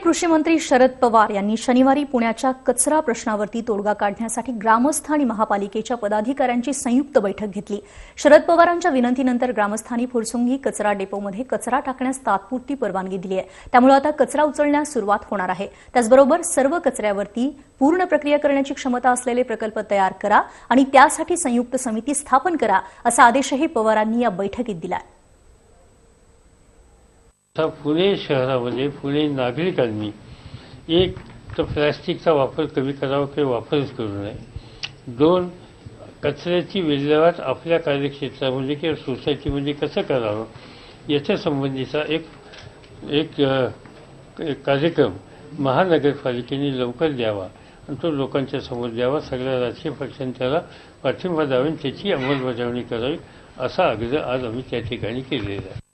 कृषी मंत्री शरद पवार यांनी शनिवारी पुण्याच्या कचरा प्रश्नावरती तोडगा काढण्यासाठी ग्रामस्थ आणि महापालिकेच्या पदाधिकाऱ्यांची संयुक्त बैठक घेतली. शरद पवारांच्या विनंतीनंतर ग्रामस्थांनी फुरसुंगी कचरा डेपोमध्ये कचरा टाकण्यास तात्पुरती परवानगी दिली आहे. त्यामुळे आता कचरा उचलण्यास सुरुवात होणार आहे. त्याचबरोबर सर्व कचऱ्यावरती पूर्ण प्रक्रिया करण्याची क्षमता असलेले प्रकल्प तयार करा आणि त्यासाठी संयुक्त समिती स्थापन करा असा आदेशही पवारांनी या बैठकीत दिला आता पुणे शहरामध्ये पुणे नागरिकांनी एक तर प्लॅस्टिकचा वापर कमी करावा किंवा वापरच करू नये. दोन कचऱ्याची विल्हेवाट आपल्या कार्यक्षेत्रामध्ये किंवा सोसायटीमध्ये कसं करावं? याच्या संबंधीचा एक एक एक कार्यक्रम महानगरपालिकेने लवकर द्यावा आणि तो लोकांच्या समोर द्यावा. सगळ्या राजकीय पक्षांनी त्याला पाठिंबा द्यावा त्याची अंमलबजावणी करावी असा आग्रह आज आम्ही त्या ठिकाणी केलेला आहे.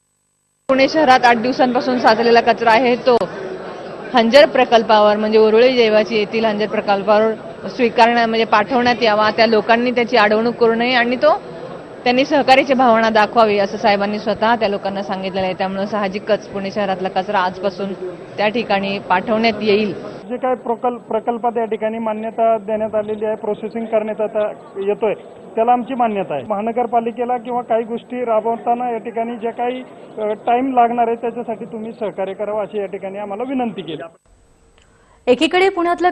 पुणे शहरात आठ दिवसांपासून साचलेला कचरा आहे. तो हंजर प्रकल्पावर म्हणजे उरुळी देवाची येथील हंजर प्रकल्पावर स्वीकारण्या म्हणजे पाठवण्यात यावा. त्या लोकांनी त्याची अडवणूक करू नये आणि तो त्यांनी सहकार्याची भावना दाखवावी असं साहेबांनी स्वतः त्या लोकांना सांगितलेलं आहे. त्यामुळे साहजिकच पुणे शहरातला कचरा आजपासून त्या ठिकाणी पाठवण्यात येईल. जे काही प्रकल्प प्रकल्पात या ठिकाणी मान्यता देण्यात आलेली आहे प्रोसेसिंग करण्यात आता येतोय त्याला आमची मान्यता आहे. महानगरपालिकेला किंवा काही गोष्टी राबवताना या ठिकाणी जे काही टाइम लागणार आहे त्याच्यासाठी तुम्ही सहकार्य करावं अशी या ठिकाणी आम्हाला विनंती केली. एकीकडे पुण्यातलं